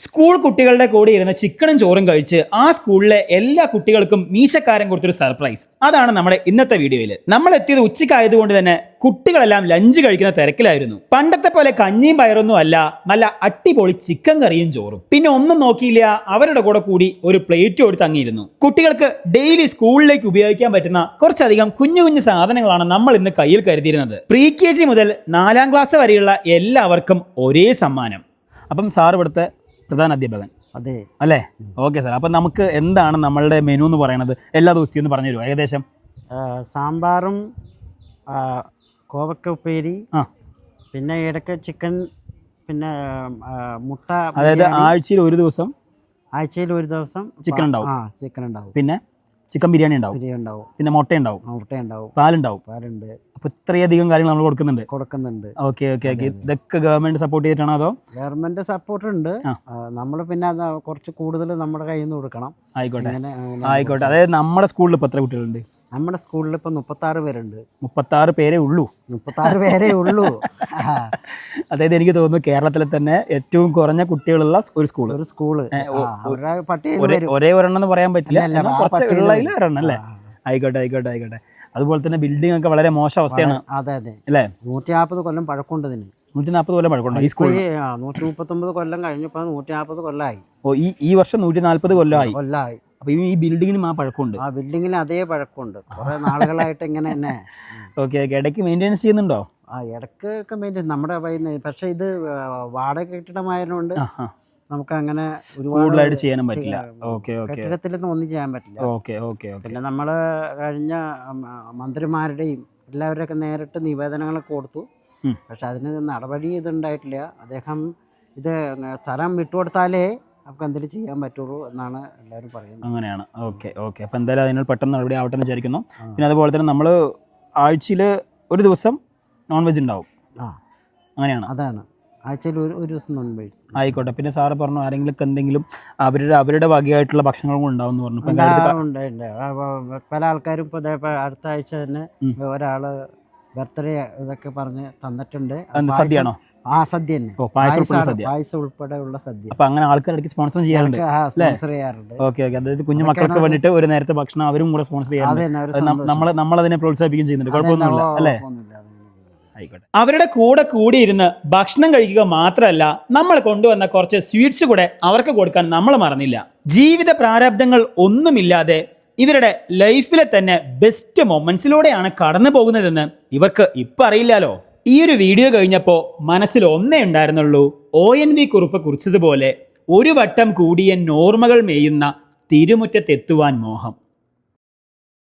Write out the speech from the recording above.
School കുട്ടികളുടെ കൂടെ ഇരുന്ന് ചിക്കനും ചോറും കഴിച്ച് ആ സ്കൂളിലെ എല്ലാ കുട്ടികൾക്കും മീശക്കാരൻ കൊടുത്തൊരു സർപ്രൈസ് അതാണ് നമ്മുടെ ഇന്നത്തെ വീഡിയോയിൽ നമ്മൾ എത്തിയത് ഉച്ചയ്ക്കായതുകൊണ്ട് തന്നെ കുട്ടികളെല്ലാം ലഞ്ച് കഴിക്കുന്ന തിരക്കിലായിരുന്നു. പണ്ടത്തെ പോലെ കഞ്ഞിയും പയറൊന്നും അല്ല നല്ല അട്ടിപൊളി ചിക്കൻ കറിയും ചോറും. പിന്നെ ഒന്നും നോക്കിയില്ല അവരുടെ കൂടെ കൂടി ഒരു പ്ലേറ്റ് കൊടുത്ത് അങ്ങിയിരുന്നു. കുട്ടികൾക്ക് ഡെയിലി സ്കൂളിലേക്ക് ഉപയോഗിക്കാൻ പറ്റുന്ന കുറച്ചധികം കുഞ്ഞു കുഞ്ഞു സാധനങ്ങളാണ് നമ്മൾ ഇന്ന് കയ്യിൽ കരുതിയിരുന്നത്. പ്രീ കെ ജി മുതൽ നാലാം ക്ലാസ് വരെയുള്ള എല്ലാവർക്കും ഒരേ സമ്മാനം. അപ്പം സാർ ഇവിടുത്തെ പ്രധാന അധ്യാപകൻ. അതെ. അല്ലേ? Okay sir. അപ്പം നമുക്ക് എന്താണ് നമ്മളുടെ മെനു എന്ന് പറയുന്നത് എല്ലാ ദിവസവും ഒന്ന് പറഞ്ഞു തരുമോ ഏകദേശം സാമ്പാറും കോവക്ക ഉപ്പേരി ആ. പിന്നെ ഇടയ്ക്ക് ചിക്കൻ പിന്നെ മുട്ട അതായത് ആഴ്ചയിൽ ഒരു ദിവസം ആഴ്ചയിൽ ഒരു ദിവസം ചിക്കൻ ഉണ്ടാവും. ആ ചിക്കൻ ഉണ്ടാവും. പിന്നെ? ചിക്കൻ ബിരിയാണി ഉണ്ടാവും. ബിരിയാണി ഉണ്ടാവും. പിന്നെ മുട്ട ഉണ്ടാവും മുട്ട ഉണ്ടാവും പാലുണ്ടാവും. പാലുണ്ട്. അപ്പോൾ ഇത്രയധികം കാര്യങ്ങൾ നമ്മൾ കൊടുക്കുന്നുണ്ട്. കൊടുക്കുന്നുണ്ട്. Okay okay okay. ഇതൊക്കെ ഗവൺമെന്റ് സപ്പോർട്ട് ചെയ്തിട്ടാണോ അതോ? ഗവൺമെന്റ് സപ്പോർട്ട് ഉണ്ട്. നമ്മൾ പിന്നെ കുറച്ച് കൂടുതൽ നമ്മുടെ കയ്യിൽ നിന്ന് കൊടുക്കണം. ആയിക്കോട്ടെ. ആയിക്കോട്ടെ. അതായത് നമ്മുടെ സ്കൂളിൽ ഇപ്പോൾ എത്ര കുട്ടികളുണ്ട്? നമ്മുടെ സ്കൂളിൽ ഇപ്പം മുപ്പത്താറ് പേരുണ്ട്. മുപ്പത്താറ് പേരേ ഉള്ളൂ. മുപ്പത്താറ് പേരേ ഉള്ളൂ. അതായത് എനിക്ക് തോന്നുന്നു കേരളത്തിലെ തന്നെ ഏറ്റവും കുറഞ്ഞ കുട്ടികളുള്ള ഒരു സ്കൂൾ ഒരു സ്കൂൾ. ഒരേ ഒരെണ്ണം എന്ന് പറയാൻ പറ്റില്ല. കുറച്ച് ഉള്ളതിൽ. ഒരെണ്ണം അല്ലേ? ആയിക്കോട്ടെ ആയിക്കോട്ടെ ആയിക്കോട്ടെ. അതുപോലെ തന്നെ ബിൽഡിംഗ് ഒക്കെ വളരെ മോശം അവസ്ഥയാണ്. അതെ അതെ. അല്ലേ? നൂറ്റി നാൽപ്പത് കൊല്ലം പഴക്കമുണ്ട് ഇതിന്. നൂറ്റി നാൽപ്പത് കൊല്ലം പഴക്കമുണ്ടോ ഈ സ്കൂളിൽ നൂറ്റി മുപ്പത്തൊമ്പത് കൊല്ലം കഴിഞ്ഞപ്പോൾ നൂറ്റി നാൽപ്പത് കൊല്ലമായി. ഓ ഈ ഈ വർഷം നൂറ്റി നാൽപ്പത് കൊല്ലമായി. കൊല്ലമായി അപ്പൊ ഈ ബിൽഡിങ്ങിനും ആ പഴക്കമുണ്ട്. ആ ബിൽഡിങ്ങിന് അതേ പഴക്കമുണ്ട്. കുറെ നാളുകളായിട്ട് ഇങ്ങനെ തന്നെ. ഓക്കെ ഇടയ്ക്ക് മെയിന്റെനൻസ് ചെയ്യുന്നുണ്ടോ? ആ ഇടയ്ക്ക് ഒക്കെ മെയിൻ നമ്മുടെ കയ്യിൽ പക്ഷെ ഇത് വാടക കെട്ടിടമായതുകൊണ്ട് നമുക്ക് അങ്ങനെ കൂടുതലായിട്ട് ചെയ്യാനും പറ്റില്ല. ഓക്കെ ഓക്കെ കെട്ടിടത്തിലൊന്നും ഒന്നും ചെയ്യാൻ പറ്റില്ല. ഓക്കെ ഓക്കെ പിന്നെ നമ്മൾ കഴിഞ്ഞ മന്ത്രിമാരുടെയും എല്ലാവരുടെയൊക്കെ നേരിട്ട് നിവേദനങ്ങളൊക്കെ കൊടുത്തു. പക്ഷെ അതിന് നടപടി ഇതുണ്ടായിട്ടില്ല. അദ്ദേഹം ഇത് സ്ഥലം വിട്ടുകൊടുത്താലേ നമുക്ക് എന്തെങ്കിലും ചെയ്യാൻ പറ്റുള്ളൂ എന്നാണ് എല്ലാവരും പറയുന്നത്. അങ്ങനെയാണ്. Okay okay. അപ്പോൾ എന്തായാലും അതിനോട് പെട്ടെന്ന് നടപടി ആവട്ടെ എന്ന് വിചാരിക്കുന്നു. പിന്നെ അതുപോലെ തന്നെ നമ്മൾ ആഴ്ചയിൽ ഒരു ദിവസം നോൺ വെജ് ഉണ്ടാവും. ആ അങ്ങനെയാണ്. അതാണ്. ആഴ്ചയിൽ ഒരു ഒരു ദിവസം നോൺ വെജ് ആയിക്കോട്ടെ. പിന്നെ സാറ് പറഞ്ഞു ആരെങ്കിലും എന്തെങ്കിലും അവരുടെ അവരുടെ വകയായിട്ടുള്ള ഭക്ഷണങ്ങളും ഉണ്ടാവും എന്ന് പറഞ്ഞു. ഇപ്പം ഉണ്ട് ഉണ്ട്. പല ആൾക്കാരും ഇപ്പോൾ അടുത്ത ആഴ്ച തന്നെ ഒരാൾ ഒരാൾ ബർത്ത്ഡേ ഇതൊക്കെ പറഞ്ഞ് തന്നിട്ടുണ്ട്. സദ്യയാണോ? ആ സദ്യ തന്നെ പായസം ഉൾപ്പെടെയുള്ള സദ്യ. അപ്പം അങ്ങനെ ആൾക്കാർക്ക് സ്പോൺസർ ചെയ്യാറുണ്ട് സ്പോൺസർ ചെയ്യാറുണ്ട്. Okay okay. അതായത് കുഞ്ഞു മക്കൾക്ക് വേണ്ടിട്ട് ഒരു നേരത്തെ ഭക്ഷണം അവരും കൂടെ സ്പോൺസർ ചെയ്യാറുണ്ട്. തന്നെ ഒരു അത് നം- സന്തോഷം. നമ്മൾ അതിനെ പ്രോത്സാഹിപ്പിക്കുകയും ചെയ്യുന്നുണ്ട്. കുഴപ്പമൊന്നുമില്ല അല്ലേ? ആയിക്കോട്ടെ. അവരുടെ കൂടെ കൂടിയിരുന്ന് ഭക്ഷണം കഴിക്കുക മാത്രമല്ല നമ്മൾ കൊണ്ടുവന്ന കുറച്ച് സ്വീറ്റ്സ് കൂടെ അവർക്ക് കൊടുക്കാൻ നമ്മൾ മറന്നില്ല. ജീവിത പ്രാരാബ്ദങ്ങൾ ഒന്നുമില്ലാതെ ഇവരുടെ ലൈഫിലെ തന്നെ ബെസ്റ്റ് മൊമെന്റ്സിലൂടെയാണ് കടന്നു പോകുന്നതെന്ന് ഇവർക്ക് ഇപ്പം അറിയില്ലാലോ? ഈ ഒരു വീഡിയോ കഴിഞ്ഞപ്പോൾ മനസ്സിൽ ഒന്നേ ഉണ്ടായിരുന്നുള്ളൂ. ഒ എൻ വി കുറിപ്പ് കുറിച്ചതുപോലെ ഒരു വട്ടം കൂടിയ നോർമകൾ മേയുന്ന തിരുമുറ്റത്തെത്തുവാൻ മോഹം.